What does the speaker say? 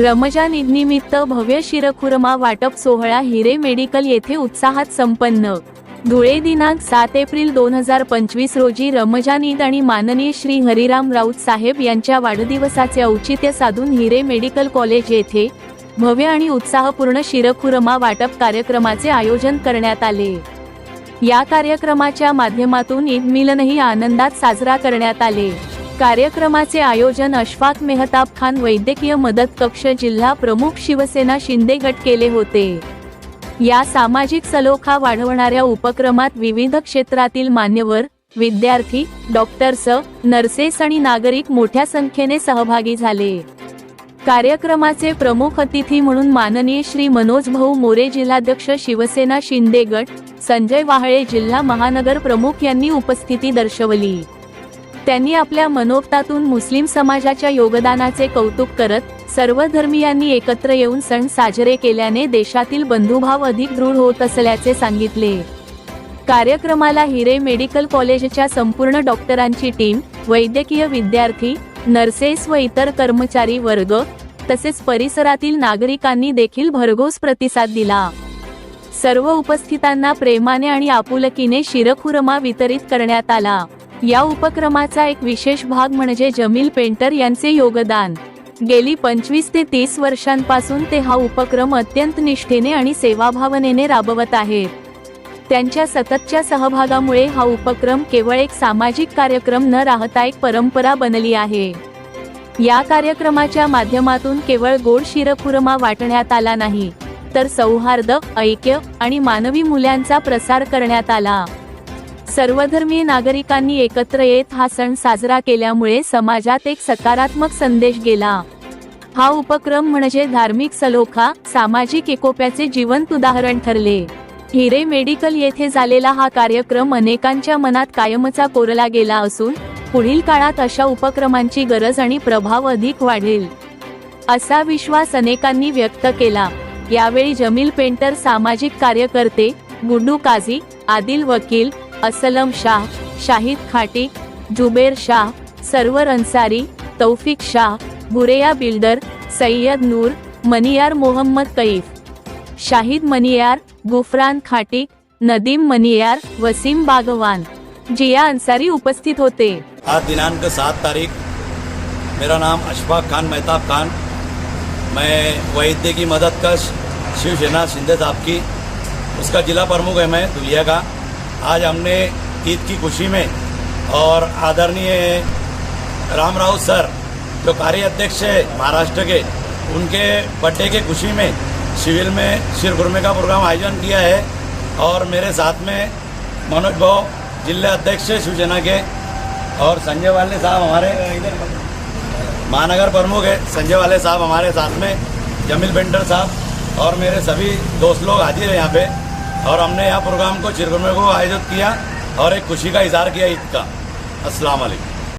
रमजान ईदनिमित्त भव्य शिरखुरमा वाटप सोहळा हिरे मेडिकल येथे उत्साहात संपन्न. धुळे दिनांक सात एप्रिल दोन हजार पंचवीस रोजी रमजान ईद आणि माननीय श्री हरिराम राऊत साहेब यांच्या वाढदिवसाचे औचित्य साधून हिरे मेडिकल कॉलेज येथे भव्य आणि उत्साहपूर्ण शिरखुरमा वाटप कार्यक्रमाचे आयोजन करण्यात आले. या कार्यक्रमाच्या माध्यमातून ईद मिलनही आनंदात साजरा करण्यात आले. कार्यक्रमाचे आयोजन अशफाक मेहताब खान वैद्यकीय मदत कक्ष जिल्हा प्रमुख शिवसेना शिंदे गट केले होते. या सामाजिक सलोखा वाढवणाऱ्या उपक्रमात विविध क्षेत्रातील मान्यवर विद्यार्थी डॉक्टर्स नर्सेस आणि नागरिक मोठ्या संख्येने सहभागी झाले. कार्यक्रमाचे प्रमुख अतिथी म्हणून माननीय श्री मनोज भाऊ मोरे जिल्हाध्यक्ष शिवसेना शिंदे गट संजय वाहळे जिल्हा महानगर प्रमुख यांनी उपस्थिती दर्शवली. त्यांनी आपल्या मनोगतातून मुस्लिम समाजाच्या योगदानाचे कौतुक करत सर्व धर्मियांनी एकत्र येऊन सण साजरे केल्याने देशातील बंधुभाव अधिक दृढ होत असल्याचे सांगितले. कार्यक्रमाला हिरे मेडिकल कॉलेजच्या संपूर्ण डॉक्टरांची टीम वैद्यकीय विद्यार्थी नर्सेस व इतर कर्मचारी वर्ग तसेच परिसरातील नागरिकांनी देखील भरघोस प्रतिसाद दिला. सर्व उपस्थितांना प्रेमाने आणि आपुलकीने शिरखुरमा वितरित करण्यात आला. या उपक्रमाचा एक विशेष भाग म्हणजे जमील पेंटर यांचे योगदान. गेली पंचवीस ते तीस वर्षांपासून ते हा उपक्रम अत्यंत निष्ठेने आणि सेवाभावनेने राबवत आहेत त्यांच्या सततच्या सहभागामुळे हा उपक्रम केवळ एक सामाजिक कार्यक्रम न राहता एक परंपरा बनली आहे. या कार्यक्रमाच्या माध्यमातून केवळ गोड शिरखुरमा वाटण्यात आला नाही तर सौहार्द ऐक्य आणि मानवी मूल्यांचा प्रसार करण्यात आला. सर्वधर्मीय नागरिकांनी एकत्र येत हा सण साजरा केल्यामुळे समाजात एक सकारात्मक संदेश गेला. हा उपक्रम म्हणजे धार्मिक सलोखा सामाजिक एकोप्याचे जिवंत उदाहरण ठरले. हिरे मेडिकल येथे झालेला हा कार्यक्रम अनेकांच्या मनात कायमचा कोरला गेला असून पुढील काळात अशा उपक्रमांची गरज आणि प्रभाव अधिक वाढेल. असा विश्वास अनेकांनी व्यक्त केला. यावेळी जमील पेंटर सामाजिक कार्यकर्ते गुड्डू काझी आदिल वकील असलम शाह, शाहिद खाटी, जुबेर शाह, सरवर अन्सारी तौफिक शाह, बुरेया बिल्डर सय्यद नूर, मनियार मोहम्मद कैफ शाहिद मनियार, गुफरान खाटिक नदीम मनियार, वसीम बागवान। जिया अंसारी उपस्थित होते। आज दिनांक सात तारीख, मेरा नाम अशफाक खान मेहताब खान। मैं वैद्य की मदद कश शिवसेना शिंदे साहब की। उसका जिला प्रमुख है मैं, दुलिया का। आज हमने ईद की खुशी में और आदरणीय राम राव सर, जो कार्य अध्यक्ष है महाराष्ट्र के, उनके बर्थडे के खुशी में सिविल में शिरखुरमे का प्रोग्राम आयोजन किया है और मेरे साथ में मनोज भाव जिला अध्यक्ष शिवसेना के और संजय वाले साहब हमारे, महानगर प्रमुख है संजय वाले साहब हमारे साथ में, जमील पेंटर साहब और मेरे सभी दोस्त लोग हाजिर हैं यहाँ पे। और हमने यहाँ प्रोग्राम को चिरगुमे को आयोजित किया और एक खुशी का इजहार किया ईद का। अस्सलाम